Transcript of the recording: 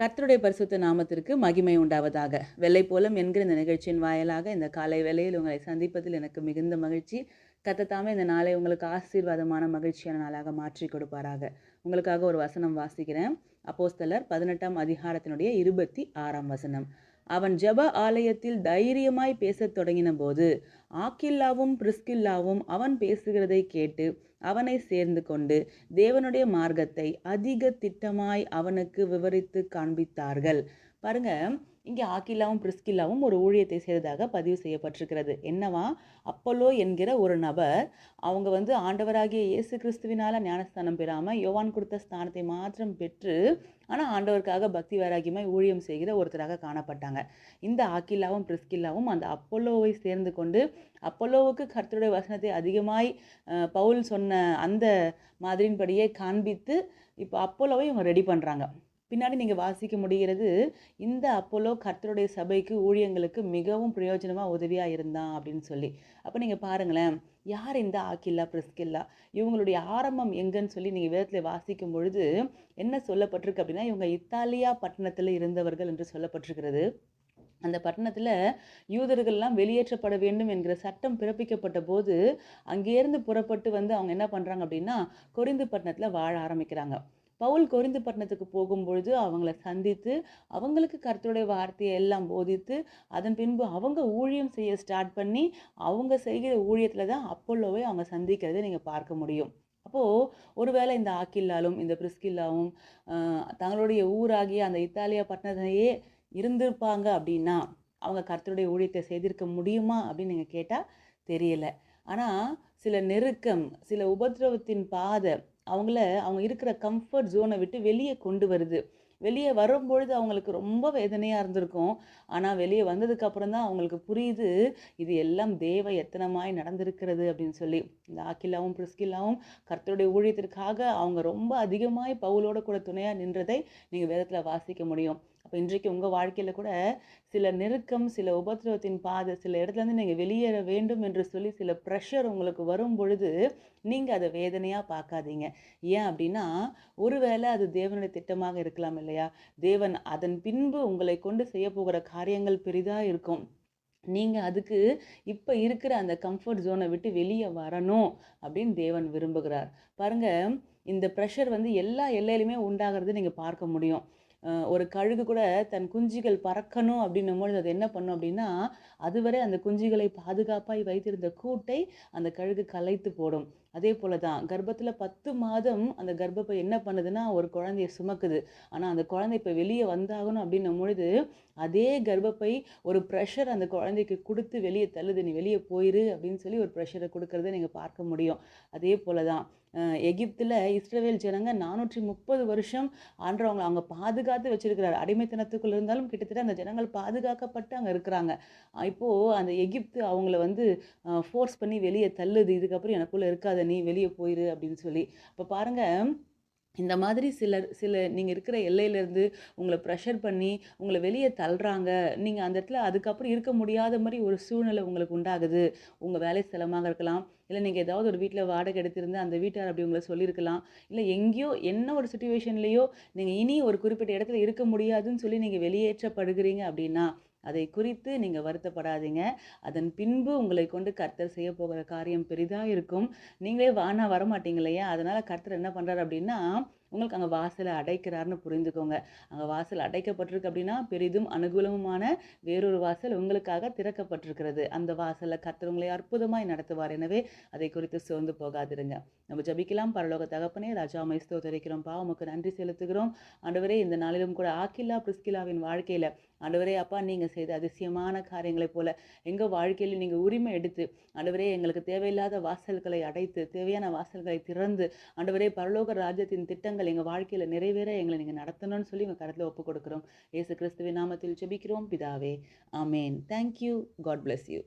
கர்த்தருடைய பரிசுத்த நாமத்திற்கு மகிமை உண்டாவதாக. வெள்ளை போலம் என்கிற இந்த நிகழ்ச்சியின் வாயிலாக இந்த காலை வேளையில் உங்களை சந்திப்பதில் எனக்கு மிகுந்த மகிழ்ச்சி. கத்தத்தாமே இந்த நாளை உங்களுக்கு ஆசீர்வாதமான மகிழ்ச்சியான நாளாக மாற்றி கொடுப்பாராக. உங்களுக்காக ஒரு வசனம் வாசிக்கிறேன். அப்போஸ்தலர் பதினெட்டாம் அதிகாரத்தினுடைய இருபத்தி ஆறாம் வசனம். அவன் ஜப ஆலயத்தில் தைரியமாய் பேசத் தொடங்கின போது ஆக்கில்லாவும் பிரிஸ்கில்லாவும் அவன் பேசுகிறதை கேட்டு அவனை சேர்ந்து கொண்டு தேவனுடைய மார்க்கத்தை அதிக திட்டமாய் அவனுக்கு விவரித்து காண்பித்தார்கள். பாருங்கள் இங்கே ஆக்கிலாவும் பிரிஸ்கில்லாவும் ஒரு ஊழியத்தை செய்ததாக பதிவு செய்யப்பட்டிருக்கிறது. என்னவா? அப்போலோ என்கிற ஒரு நபர் அவங்க வந்து ஆண்டவராகிய இயேசு கிறிஸ்துவினால் ஞானஸ்தானம் பெறாமல் யோவான் கொடுத்த ஸ்தானத்தை மாத்திரம் பெற்று ஆனால் ஆண்டவருக்காக பக்தி வைராகியமாய் ஊழியம் செய்கிற ஒருத்தராக காணப்பட்டாங்க. இந்த ஆக்கில்லாவும் பிரிஸ்கில்லாவும் அந்த அப்போலோவை சேர்ந்து கொண்டு அப்போலோவுக்கு கர்த்தருடைய வசனத்தை அதிகமாய் பவுல் சொன்ன அந்த மாதிரின்படியே காண்பித்து இப்போ அப்போலோவை இவங்க ரெடி பண்ணுறாங்க பின்னாடி நீங்கள் வாசிக்க முடிகிறது இந்த அப்போலோ கர்த்தருடைய சபைக்கு ஊழியங்களுக்கு மிகவும் பிரயோஜனமாக உதவியாக இருந்தான் அப்படின்னு சொல்லி. அப்போ நீங்கள் பாருங்களேன் யார் இந்த ஆக்கில்லா பிரிஸ்கில்லா? இவங்களுடைய ஆரம்பம் எங்கன்னு சொல்லி நீங்கள் வேதத்தில் வாசிக்கும் பொழுது என்ன சொல்லப்பட்டிருக்கு அப்படின்னா இவங்க இத்தாலியா பட்டணத்தில் இருந்தவர்கள் என்று சொல்லப்பட்டிருக்கிறது. அந்த பட்டணத்தில் யூதர்கள்லாம் வெளியேற்றப்பட வேண்டும் என்கிற சட்டம் பிறப்பிக்கப்பட்ட போது அங்கேருந்து புறப்பட்டு வந்து அவங்க என்ன பண்ணுறாங்க அப்படின்னா கொரிந்து பட்டணத்தில் வாழ ஆரம்பிக்கிறாங்க. பவுல் கொரிந்து பட்டணத்துக்கு போகும்பொழுது அவங்கள சந்தித்து அவங்களுக்கு கருத்துடைய வார்த்தையை எல்லாம் போதித்து அதன் பின்பு அவங்க ஊழியம் செய்ய ஸ்டார்ட் பண்ணி அவங்க செய்கிற ஊழியத்தில் தான் அப்போல்லோவை அவங்க சந்திக்கிறதை நீங்கள் பார்க்க முடியும். அப்போது ஒருவேளை இந்த ஆக்கில்லாலும் இந்த பிரிஸ்கில்லாவும் தங்களுடைய ஊராகிய அந்த இத்தாலியா பட்டணத்திலேயே இருந்திருப்பாங்க அப்படின்னா அவங்க கருத்துடைய ஊழியத்தை செய்திருக்க முடியுமா அப்படின்னு நீங்கள் கேட்டால் தெரியல. ஆனால் சில நெருக்கம் சில உபதிரவத்தின் பாதை அவங்கள அவங்க இருக்கிற கம்ஃபர்ட் ஜோனை விட்டு வெளியே கொண்டு வருது. வெளியே வரும்பொழுது அவங்களுக்கு ரொம்ப வேதனையாக இருந்திருக்கும். ஆனால் வெளியே வந்ததுக்கப்புறம் தான் அவங்களுக்கு புரியுது இது எல்லாம் தேவ எத்தனமாய் நடந்திருக்கிறது அப்படின்னு சொல்லி. இந்த ஆக்கிலாவும் பிரிஸ்கில்லாவும் கர்த்தருடைய ஊழியத்திற்காக அவங்க ரொம்ப அதிகமாய் பவுலோட கூட துணையாக நின்றதை நீங்கள் வேதத்தில் வாசிக்க முடியும். அப்போ இன்றைக்கு உங்கள் வாழ்க்கையில் கூட சில நெருக்கம் சில உபத்திரவத்தின் பாதை சில இடத்துலேருந்து நீங்கள் வெளியேற வேண்டும் என்று சொல்லி சில ப்ரெஷர் உங்களுக்கு வரும் பொழுது நீங்கள் அதை வேதனையாக பார்க்காதீங்க. ஏன் அப்படின்னா ஒருவேளை அது தேவனுடைய திட்டமாக இருக்கலாம் இல்லையா? தேவன் அதன் பின்பு உங்களை கொண்டு செய்ய போகிற காரியங்கள் பெரிதாக இருக்கும். நீங்கள் அதுக்கு இப்போ இருக்கிற அந்த கம்ஃபர்ட் ஜோனை விட்டு வெளியே வரணும் அப்படின்னு தேவன் விரும்புகிறார். பாருங்கள் இந்த ப்ரெஷர் வந்து எல்லா எல்லையிலுமே உண்டாகிறது நீங்கள் பார்க்க முடியும். ஒரு கழுகு கூட தன் குஞ்சுகள் பறக்கணும் அப்படின்னும் பொழுது அது என்ன பண்ணும் அப்படின்னா அதுவரை அந்த குஞ்சுகளை பாதுகாப்பாய் வைத்திருந்த கூட்டை அந்த கழுகு கலைத்து போடும். அதே போல தான் கர்ப்பத்தில் பத்து மாதம் அந்த கர்ப்பப்பை என்ன பண்ணுதுன்னா ஒரு குழந்தைய சுமக்குது. ஆனால் அந்த குழந்தை இப்போ வெளியே வந்தாகணும் அப்படின்னும் பொழுது அதே கர்ப்பப்பை ஒரு ப்ரெஷர் அந்த குழந்தைக்கு கொடுத்து வெளியே தள்ளுது. நீ வெளியே போயிரு அப்படின்னு சொல்லி ஒரு ப்ரெஷரை கொடுக்கறத நீங்கள் பார்க்க முடியும். அதே போல தான் எகிப்தில் இஸ்ரேல் ஜனங்க நானூற்றி முப்பது வருஷம் ஆண்டவங்களை அவங்க பாதுகாத்து வச்சிருக்கிறார். அடிமைத்தனத்துக்குள்ள இருந்தாலும் கிட்டத்தட்ட அந்த ஜனங்கள் பாதுகாக்கப்பட்டு அங்கே இருக்கிறாங்க. இப்போது அந்த எகிப்து அவங்கள வந்து ஃபோர்ஸ் பண்ணி வெளியே தள்ளுது. இதுக்கப்புறம் எனக்குள்ளே இருக்காத நீ வெளியே போயிரு அப்படின்னு சொல்லி. இப்போ பாருங்கள் இந்த மாதிரி சிலர் சில நீங்கள் இருக்கிற எல்லையிலேருந்து உங்களை ப்ரெஷர் பண்ணி உங்களை வெளியே தள்ளுறாங்க. நீங்கள் அந்த இடத்துல அதுக்கப்புறம் இருக்க முடியாத மாதிரி ஒரு சூழ்நிலை உங்களுக்கு உண்டாகுது. உங்கள் வேலை ஸ்தலமாக இருக்கலாம். இல்லை நீங்கள் ஏதாவது ஒரு வீட்டில் வாடகை எடுத்திருந்து அந்த வீட்டார் அப்படி உங்களை சொல்லியிருக்கலாம். இல்லை எங்கேயோ என்ன ஒரு சுச்சுவேஷன்லேயோ நீங்கள் இனி ஒரு குறிப்பிட்ட இடத்துல இருக்க முடியாதுன்னு சொல்லி நீங்கள் வெளியேற்றப்படுகிறீங்க அப்படின்னா அதை குறித்து நீங்கள் வருத்தப்படாதீங்க. அதன் பின்பு உங்களை கொண்டு கர்த்தர் செய்ய போகிற காரியம் பெரிதாக இருக்கும். நீங்களே வானா வரமாட்டீங்க இல்லையா? அதனால் கர்த்தர் என்ன பண்ணுறாரு அப்படின்னா உங்களுக்கு அங்கே வாசலை அடைக்கிறாருன்னு புரிந்துக்கோங்க. அங்கே வாசல் அடைக்கப்பட்டிருக்கு அப்படின்னா பெரிதும் அனுகூலமுமான வேறொரு வாசல் உங்களுக்காக திறக்கப்பட்டிருக்கிறது. அந்த வாசலில் கர்த்தர் உங்களை அற்புதமாய் நடத்துவார். எனவே அதை குறித்து சோர்ந்து போகாதிருங்க. நம்ம ஜபிக்கலாம். பரலோக தகப்பனே ராஜாமை ஸ்தோத்தரிக்கிறோம். பா உமக்கு நன்றி செலுத்துகிறோம். ஆண்டவரே இந்த நாளிலும் கூட ஆக்கில்லா பிரிஸ்கிலாவின் வாழ்க்கையில் ஆண்டவரே அப்பா நீங்கள் செய்த அதிசயமான காரியங்களைப் போல எங்கள் வாழ்க்கையில் நீங்கள் உரிமை எடுத்து ஆண்டவரே எங்களுக்கு தேவையில்லாத வாசல்களை அடைத்து தேவையான வாசல்களை திறந்து ஆண்டவரே பரலோக ராஜ்யத்தின் திட்டங்கள் எங்கள் வாழ்க்கையில் நிறைவேற எங்களை நீங்கள் நடத்தணும்னு சொல்லி உங்கள் கருத்தில் ஒப்பு கொடுக்குறோம். ஏசு கிறிஸ்துவின் நாமத்தில் ஜெபிக்கிறோம் பிதாவே ஆமேன். Thank you God bless you